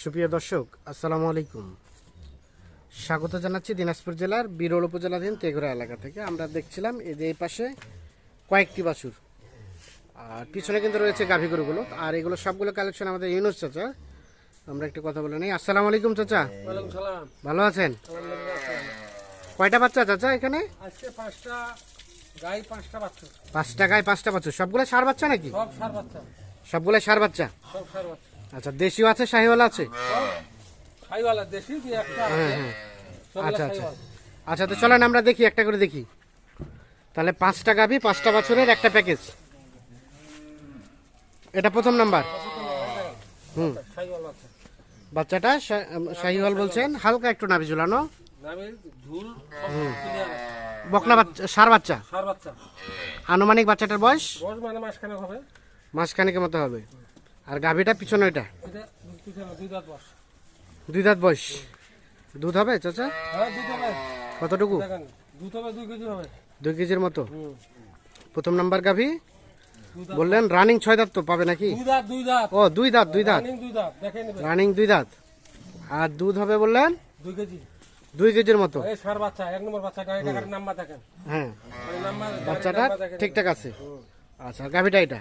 সুপ্রিয় দর্শক আসসালামু আলাইকুম। স্বাগত জানাচ্ছি দিনাজপুর জেলার বিরল উপজেলাধীন তেঘরা এলাকা থেকে। আমরা দেখছিলাম এই যে এই পাশে কয়েকটি বাছুর। আর পিছনে কিন্তু রয়েছে গাভী গরুগুলো। আর এগুলো সবগুলো কালেকশন আমাদের ইউনুস চাচা। আমরা একটু কথা বলে নিই। আসসালামু আলাইকুম চাচা। ভালো আছেন? কয়টা বাচ্চা চাচা এখানে? আজকে পাঁচটা গাই পাঁচটা বাচ্চা পাঁচটা গায়ে সবগুলো সার বাচ্চা নাকি? সব সার বাচ্চা। সবগুলো সার বাচ্চা। সব সার বাচ্চা। আচ্ছা দেশিও আছে শাহিওয়ালা আছে? খাইওয়ালা দেশি দিয়ে একটা আছে? হ্যাঁ হ্যাঁ। আচ্ছা আচ্ছা। আচ্ছা তো চলেন আমরা দেখি একটা করে দেখি। তাহলে পাঁচটা গাভি পাঁচটা বছরের একটা প্যাকেজ। এটা প্রথম নাম্বার। হুম। বাচ্চাটা শাহিওয়াল বলছেন হালকা একটু নাভি ঝুলানো। বকনা বাচ্চা সার বাচ্চা? সার বাচ্চা। আনুমানিক বাচ্চাটার বয়স? বয়স মানে মাসখানেক হবে। মাসখানেকের মতো হবে। আর গাভিটা পিছনে ওইটা? দুই দাঁত বয়স। দুধ হবে চাচা? কতটুকু? দুই কেজির মতো। প্রথম নাম্বার গাভি? বললেন রানিং ছয় দাঁত তো পাবে নাকি? ও দুই দাঁত দুই দাঁত। রানিং দুই দাঁত। আর দুধ হবে বললেন দুই কেজি দুই কেজির মতো হ্যাঁ। বাচ্চাটা ঠিকঠাক আছে। আচ্ছা গাভিটা এটা?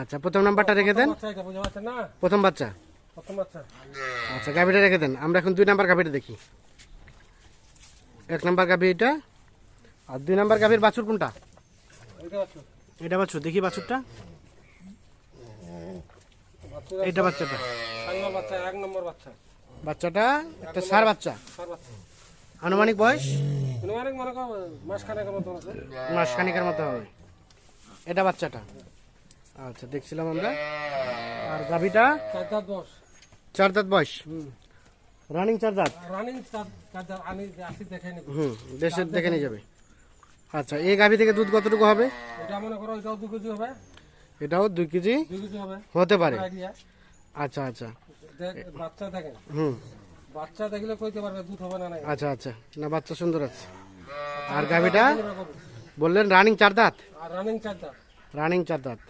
আচ্ছা প্রথম নাম্বারটা রেখে দেন। প্রথম বাচ্চা আচ্ছা গাভিটা রেখে দেন। আমরা এখন দুই নাম্বার গাভিটা দেখি। এক নাম্বার গাভি এটা আর দুই নাম্বার গাভির বাছুর কোনটা? এটা বাছুর। দেখি বাছুরটা। এটা বাচ্চাটা। এক বাচ্চা। বাচ্চাটা একটা সার বাচ্চা। আনুমানিক বয়স? কোনো অনেক মনে করো মাস খানেকের মতন আছে। মাস খানিকের মতো হবে। এটা বাচ্চাটা। আচ্ছা দেখছিলাম আমরা। আর গাভিটা? চার দাঁত দশ চার দাঁত বয়স রানিং চার দাঁত রানিং চার দাঁত আনি আসি দেখে নিব। হুম দেশের দেখে নিয়ে যাবে। আচ্ছা এই গাভি থেকে দুধ কতটুকু হবে? এটা মনে করো এটাও দু কেজি হবে। এটাও দুই কেজি দুই কেজি হবে। হতে পারে। আচ্ছা আচ্ছা। বাচ্চা দেখেন। হুম। বাচ্চা দেখলে কইতে পারবে দুধ হবে না নাই। আচ্ছা আচ্ছা। না বাচ্চা সুন্দর আছে। আর গাভিটা। বললেন রানিং চার দাঁত? রানিং চার দাঁত। রানিং চার দাঁত।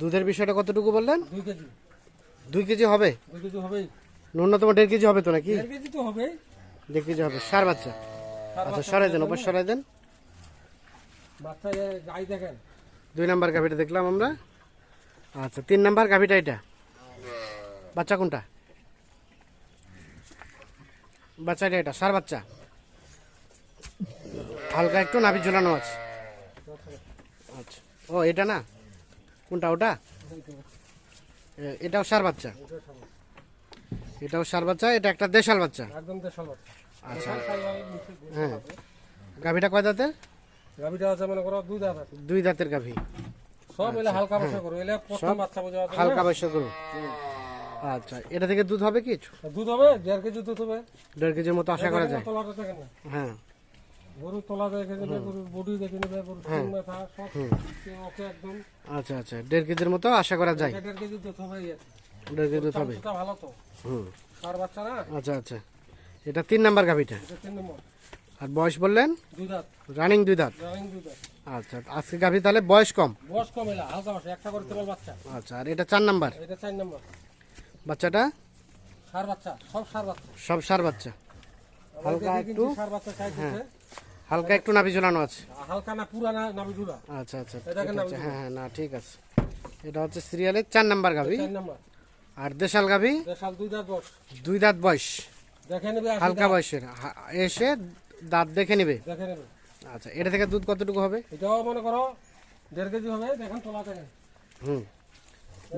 দুধের বিষয়টা কতটুকু বললেন? দুই কেজি। দুই কেজি হবে? দুই কেজি হবেই। ন্যূনতম দেড় কেজি হবে তো নাকি? দেড় কেজি তো হবেই। দেড় কেজি হবে। সার বাচ্চা। আচ্ছা সরাই দেন ওপর সরাই দেন। বাচ্চা গাই দেখেন। দুই নাম্বার গাভিটা দেখলাম আমরা। আচ্ছা তিন নাম্বার গাভিটা এটা। বাচ্চা কোনটা? বাচ্চাটা এটা সার বাচ্চা। হালকা একটু নাভি ঝুলানো আছে। ও এটা না? কোনটা ওটা? এটাও সার বাচ্চা। এটাও সার বাচ্চা এটা একটা দেশাল বাচ্চা। একদম দেশাল বাচ্চা। আচ্ছা। হ্যাঁ। গাভিটা কয় দাঁতের? গাভিটা আছে মনে করো দুই দাঁত আছে। দুই দাঁতের গাভি। সব এলে হালকা বসা করো। এলে প্রথম বাচ্চা বোঝা হালকা না? বয়স করুন আচ্ছা। এটা থেকে দুধ হবে কিছু দুধ হবে দেড় কেজি দুধ হবে। দেড় কেজির মতো আশা করা যায়। হ্যাঁ। গরুর তলা দেখে নেবে গরুর বডি দেখে নেবে গরুর হ্যাঁ। মাথা সব ওকে একদম আচ্ছা আচ্ছা। দেড় কেজির মতো আশা করা যায়। দেড় কেজি দুধ হবে। দেড় কেজি দুধ হবে ভালো তো। হুম। সার বাচ্চা না আচ্ছা আচ্ছা। এটা তিন নাম্বার গাভিটা? এটা তিন নম্বর। আর বয়স বললেন? রানিং দুই দাঁত আচ্ছা আজকে গাভি তাহলে বয়স কম? বয়স কম এলা হালকা বসে একটা করে কেবল বাচ্চা। আচ্ছা আর এটা চার নাম্বার? এটা চার নম্বর। বাচ্চাটা? সার বাচ্চা সব সার বাচ্চা। সব সার বাচ্চা। হালকা একটু- সার বাচ্চা হালকা একটু নাভি ঝোলানো আছে। হালকা না পুরা না নাবি জুড়া আচ্ছা আচ্ছা নাভি হ্যাঁ হ্যাঁ না ঠিক আছে। এটা হচ্ছে সিরিয়ালের চার নাম্বার গাভি। আর দেশাল গাভি? দেশাল দুই দাঁত বয়স। দুই দাঁত বয়স। দেখে নেবে হালকা। বয়সের। এসে দাঁত দেখে নিবে। দেখে নেবে। আচ্ছা এটা থেকে দুধ কতটুকু হবে? এটাও মনে করো দেড় কেজি হবে। দেখেন তোলা দেখেন হুম।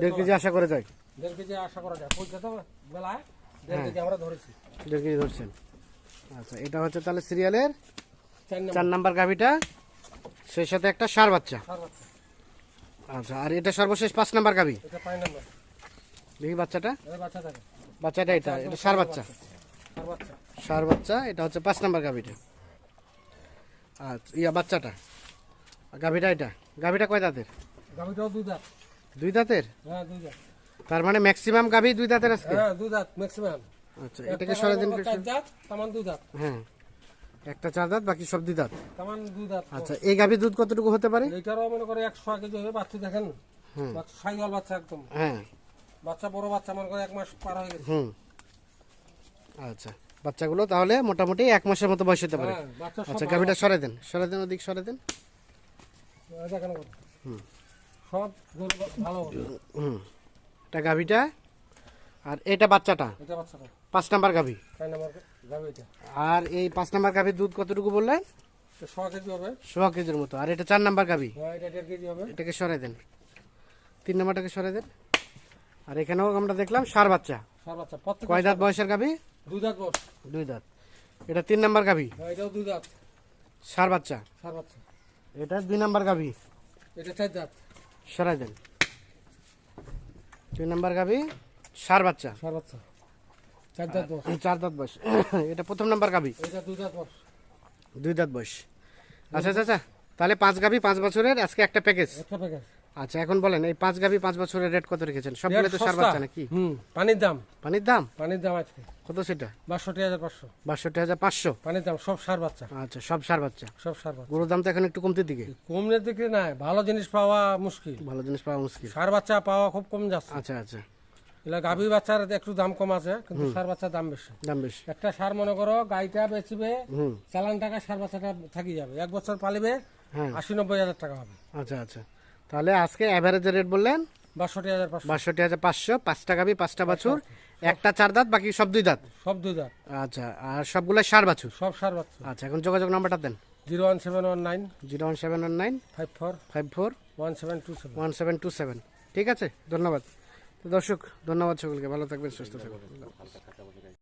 দেড় কেজি আশা করে যায়। দেড় কেজি আশা করা যায়। পৌঁছাতে বেলায়। দেড় কেজি আমরা ধরেছি। দেড় কেজি ধরছেন। আচ্ছা এটা হচ্ছে তাহলে সিরিয়ালের চার নাম্বার। গাভিটা সেই সাথে একটা সার বাচ্চা। আচ্ছা আর এটা সর্বশেষ পাঁচ নাম্বার গাভি? দেখি বাচ্চাটা। বাচ্চাটা এটা এটা সার বাচ্চা। সার বাচ্চা। এটা হচ্ছে পাঁচ নাম্বার গাভিটা। আচ্ছা ইয়া বাচ্চাটা। গাভিটা এটা। গাভিটা কয় দাঁতের? দুই দাঁতের? হ্যাঁ তার মানে ম্যাক্সিমাম গাভি দুই দাঁতের আজকে? হ্যাঁ দুই দাঁত ম্যাক্সিমাম আচ্ছা এটাকে সরে দিন চার দাঁত তামান দুই দাঁত। হ্যাঁ। একটা চার দাঁত বাকি সব দুই দাঁত? তামান দুই দাঁত। আচ্ছা এই গাভীর দুধ কতটুকু হতে পারে? এইটারও মনে করে একশো কেজি হবে বাচ্চা দেখেন। হুম। বাচ্চা সাইওয়াল বাচ্চা একদম। হ্যাঁ। বাচ্চা বড় বাচ্চা মনে করে এক মাস পার হয়ে গেছে। হুম। আচ্ছা বাচ্চাগুলো তাহলে মোটামুটি এক মাসের মতো বয়স হতে পারে। হ্যাঁ, আচ্ছা। গাভিটা সরে দেন সরে দেন ওদিক সরে দেন। এই সব ভালো হুম। এটা গাভিটা আর এটা বাচ্চাটা? এটা বাচ্চাটা। পাঁচ নাম্বার গাভি। আর এই পাঁচ নাম্বার গাভির দুধ কতটুকু হবে। সোয়া কেজির মতো। আর এটা চার নাম্বার গাভি? হ্যাঁ, এটাকে সরাই দেন। তিন নাম্বারটাকে সরাই দেন। আর এখানেও আমরা দেখলাম সার বাচ্চা। কয় দাঁত বয়সের গাভি? দুই দাঁত দুই দাঁত। এটা তিন নাম্বার গাভি? হ্যাঁ, এটাও দুই দাঁত। সার বাচ্চা। সার বাচ্চা। এটা দুই নাম্বার গাভি? এটা চার দাঁত। সরাই দেন। দুই নাম্বার গাভি সার বাচ্চা। সার বাচ্চা। চার দাঁত চার দাঁত বয়স। এটা প্রথম নাম্বার এটা দুই দাঁত বস দুই দাঁত বয়স। আচ্ছা আচ্ছা আচ্ছা। তাহলে পাঁচ পাঁচ বছরের আজকে একটা প্যাকেজ একটা আচ্ছা এখন বলেন এই পাঁচ পাঁচ বছরের রেট কত রেখেছেন? সবগুলো তো সার বাচ্চা নাকি? হুম পানির দাম। পানির দাম? পানির দাম আজকে। কত সেটা? বাষট্টি হাজার পাঁচশো। বাষট্টি হাজার পাঁচশো? পানির দাম সব সার বাচ্চা। আচ্ছা সব সার বাচ্চা। সব সার বাচ্চা। গরুর দাম তো এখন একটু কমতির দিকে? কমনের দিকে নাই ভালো জিনিস পাওয়া মুশকিল। ভালো জিনিস পাওয়া মুশকিল। সার বাচ্চা পাওয়া খুব কম যাচ্ছে। আচ্ছা আচ্ছা। এগুলা গাভী বাচ্চার একটু দাম কম আছে কিন্তু সার বাচ্চার দাম বেশি। দাম বেশি। একটা সার মনে করো গাইটা বেচবে হুম। চালান টাকা সার বাচ্চাটা থাকি যাবে। এক বছর পালিবে হ্যাঁ। আশি নব্বই হাজার টাকা হবে। আচ্ছা আচ্ছা। তাহলে আজকে অ্যাভারেজের রেট বললেন? বাষট্টি হাজার পাঁচশো। বাষট্টি হাজার পাঁচশো পাঁচটা গাভি পাঁচটা বাছুর একটা চার দাঁত বাকি সব দুই দাঁত? সব দুই দাঁত। আচ্ছা আর সবগুলো সার বাছুর? সব সার বাচ্চা আচ্ছা এখন যোগাযোগ নাম্বারটা দেন। Zero one seven one nine zero one seven one nine five four five four one seven two seven. One seven two seven. ঠিক আছে ধন্যবাদ। দর্শক ধন্যবাদ সকলকে। ভালো থাকবেন সুস্থ থাকবেন।